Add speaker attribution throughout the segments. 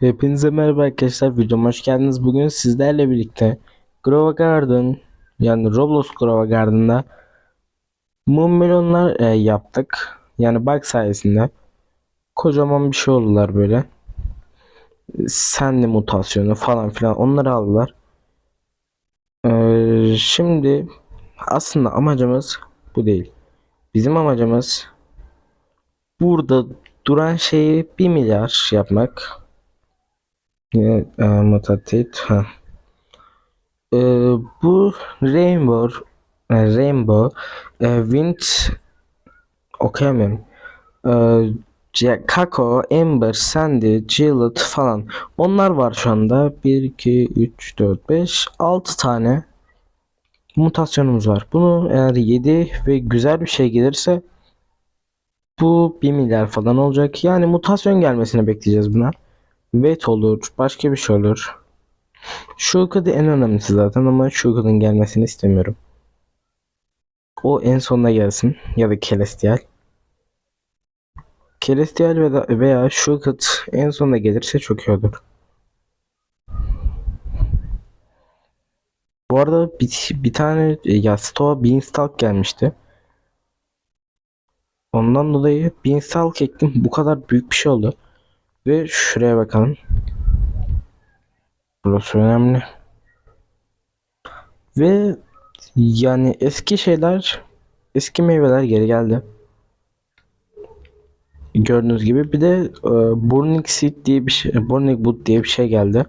Speaker 1: Hepinize merhaba arkadaşlar videoma hoş geldiniz. Bugün sizlerle birlikte Grova Garden yani Roblox Grova Garden'da mum melonlar e, yaptık. Yani bug sayesinde kocaman bir şey oldular böyle. Senli mutasyonu falan filan onları aldılar. Ee, şimdi aslında amacımız bu değil. Bizim amacımız burada duran şeyi 1 milyar yapmak. Yine mutatit. Ha. E, bu Rainbow e, Rainbow e, Wind okuyamıyorum. E, Kako, Ember, Sandy, Gillette falan. Onlar var şu anda. 1, 2, 3, 4, 5, 6 tane mutasyonumuz var. Bunu eğer 7 ve güzel bir şey gelirse bu 1 milyar falan olacak. Yani mutasyon gelmesini bekleyeceğiz buna. Wait olur, başka bir şey olur. Shulkad'ı en önemlisi zaten ama Shulkad'ın gelmesini istemiyorum. O en sonuna gelsin ya da Celestial. Celestial veya, Shulkad en sonuna gelirse çok iyi olur. Bu arada bir, bir tane e, ya Stoa Beanstalk gelmişti. Ondan dolayı Beanstalk ektim. Bu kadar büyük bir şey oldu. Ve şuraya bakalım. Burası önemli. Ve yani eski şeyler, eski meyveler geri geldi. Gördüğünüz gibi bir de e, Burning Seed diye bir şey, Burning Wood diye bir şey geldi.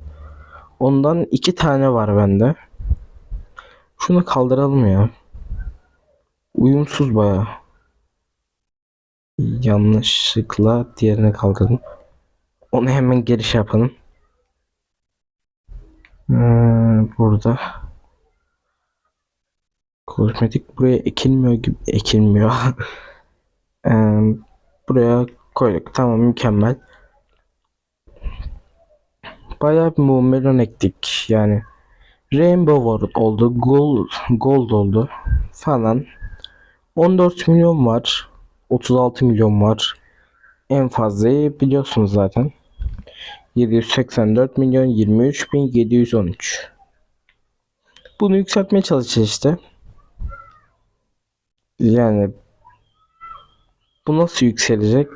Speaker 1: Ondan iki tane var bende. Şunu kaldıralım ya. Uyumsuz baya. Yanlışlıkla diğerini kaldırdım. Onu hemen geri şey yapalım. Hmm, burada. Kozmetik buraya ekilmiyor gibi ekilmiyor. Eee, buraya koyduk. Tamam mükemmel. Bayağı bir mum melon ektik yani. Rainbow oldu. Gold, gold oldu falan. 14 milyon var. 36 milyon var. En fazlayı biliyorsunuz zaten. 784 milyon 23 bin 713. Bunu yükseltmeye çalışacağız işte. Yani bu nasıl yükselecek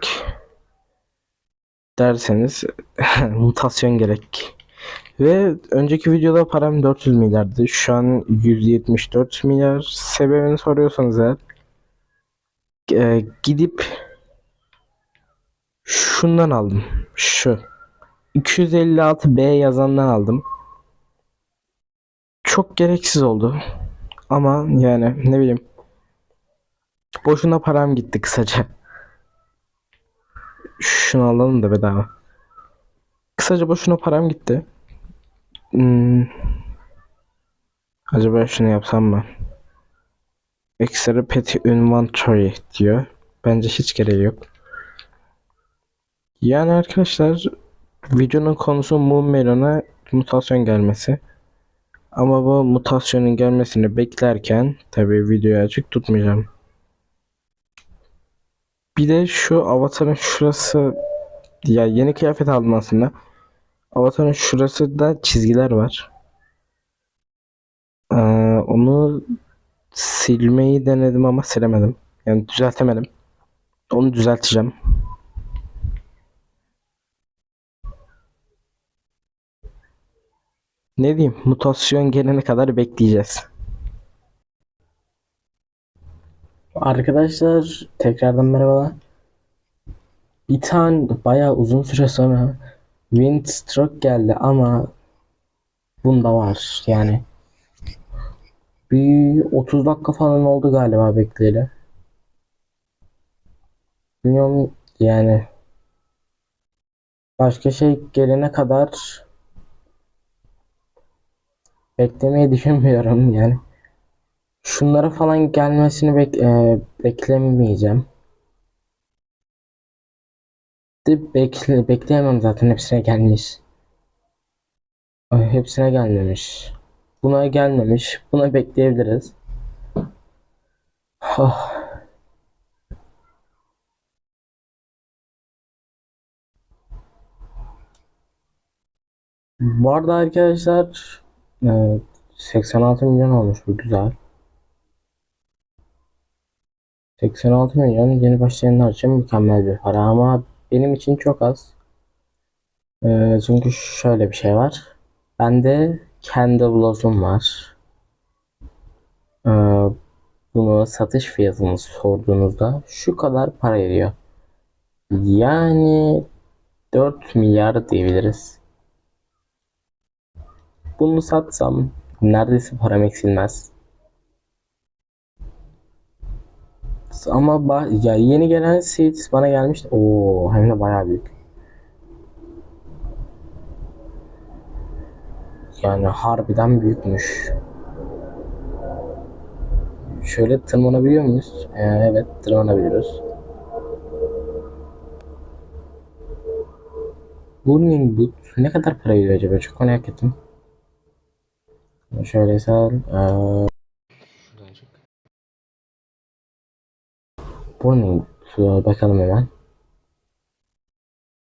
Speaker 1: derseniz mutasyon gerek. Ve önceki videoda param 400 milyardı. Şu an 174 milyar. Sebebini soruyorsanız eğer e, gidip şundan aldım. Şu 256B yazandan aldım. Çok gereksiz oldu. Ama yani ne bileyim. Boşuna param gitti kısaca. Şunu alalım da bedava. Kısaca boşuna param gitti. Hmm. Acaba şunu yapsam mı? Extra Petty Inventory diyor. Bence hiç gereği yok. Yani arkadaşlar videonun konusu Moon Melon'a mutasyon gelmesi. Ama bu mutasyonun gelmesini beklerken tabii videoyu açık tutmayacağım. Bir de şu avatarın şurası ya yeni kıyafet aldım aslında. Avatarın şurası da çizgiler var. Ee, onu silmeyi denedim ama silemedim. Yani düzeltemedim. Onu düzelteceğim. Ne diyeyim? Mutasyon gelene kadar bekleyeceğiz. Arkadaşlar tekrardan merhabalar. Bir tane bayağı uzun süre sonra Windstroke geldi ama bunda var yani. Bir 30 dakika falan oldu galiba bekleyeli. Bilmiyorum yani. Başka şey gelene kadar beklemeyi düşünmüyorum yani. Şunlara falan gelmesini bek e, beklemeyeceğim. De bekle bekleyemem zaten hepsine gelmiş. Ay, hepsine gelmemiş. Buna gelmemiş. Buna bekleyebiliriz. Ah. Bu arada arkadaşlar e, 86 milyon olmuş bu güzel. 86 milyon yeni başlayanlar için mükemmel bir para ama benim için çok az. E, çünkü şöyle bir şey var. Bende kendi blozum var. E, bunu satış fiyatını sorduğunuzda şu kadar para ediyor. Yani 4 milyar diyebiliriz. Bunu satsam neredeyse param eksilmez. Ama ya yeni gelen seeds bana gelmişti. Oo hem de bayağı büyük. Yani harbiden büyükmüş. Şöyle tırmanabiliyor muyuz? Ee, evet tırmanabiliyoruz. Burning Boot ne kadar para ediyor acaba? Çok merak ettim. Şöyle sal. Ee, Burning Boot'a bakalım hemen.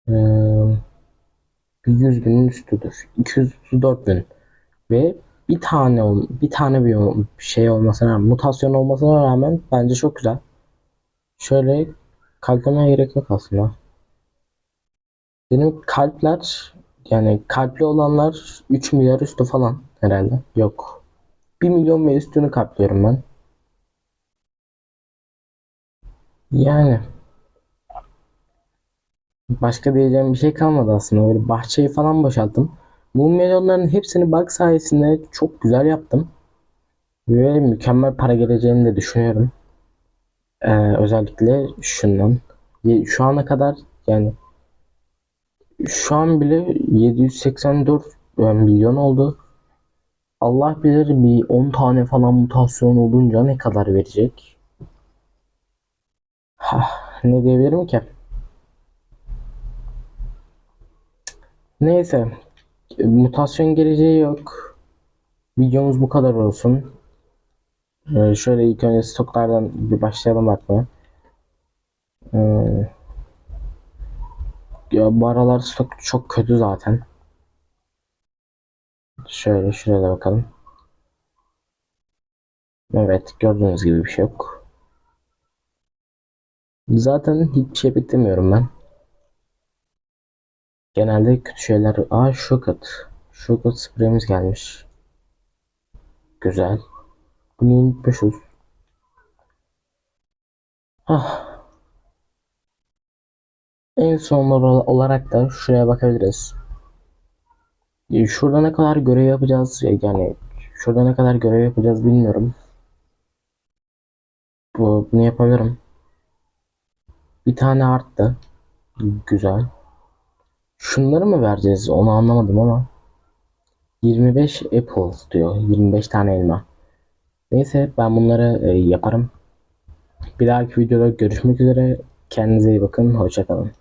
Speaker 1: Ee, bir 100 binin üstüdür. 234 bin. Ve bir tane bir tane bir şey olmasına rağmen, mutasyon olmasına rağmen bence çok güzel. Şöyle kalplemeye gerek yok aslında. Benim kalpler yani kalpli olanlar 3 milyar üstü falan herhalde. Yok. 1 milyon ve üstünü kalpliyorum ben. Yani başka diyeceğim bir şey kalmadı aslında. Böyle bahçeyi falan boşalttım. Bu milyonların hepsini bug sayesinde çok güzel yaptım. Ve mükemmel para geleceğini de düşünüyorum. Ee, özellikle şundan. Şu ana kadar yani şu an bile 784 milyon oldu. Allah bilir bir 10 tane falan mutasyon olunca ne kadar verecek? Hah, ne diyebilirim ki? Neyse, mutasyon geleceği yok. Videomuz bu kadar olsun. Ee, şöyle ilk önce stoklardan bir başlayalım bakmaya. Ee, ya bu aralar stok çok kötü zaten. Şöyle şuraya da bakalım. Evet, gördüğünüz gibi bir şey yok. Zaten hiçbir şey beklemiyorum ben. Genelde kötü şeyler... Aa Shokat. Shokat spreyimiz gelmiş. Güzel. Bunu unutmuşuz. Ah. En son ol- olarak da şuraya bakabiliriz. E, Şurada ne kadar görev yapacağız? E, Yani şurada ne kadar görev yapacağız bilmiyorum. Bu, bunu yapabilirim. Bir tane arttı. Güzel. Şunları mı vereceğiz? Onu anlamadım ama. 25 apple diyor. 25 tane elma. Neyse ben bunları e, yaparım. Bir dahaki videoda görüşmek üzere. Kendinize iyi bakın. Hoşçakalın.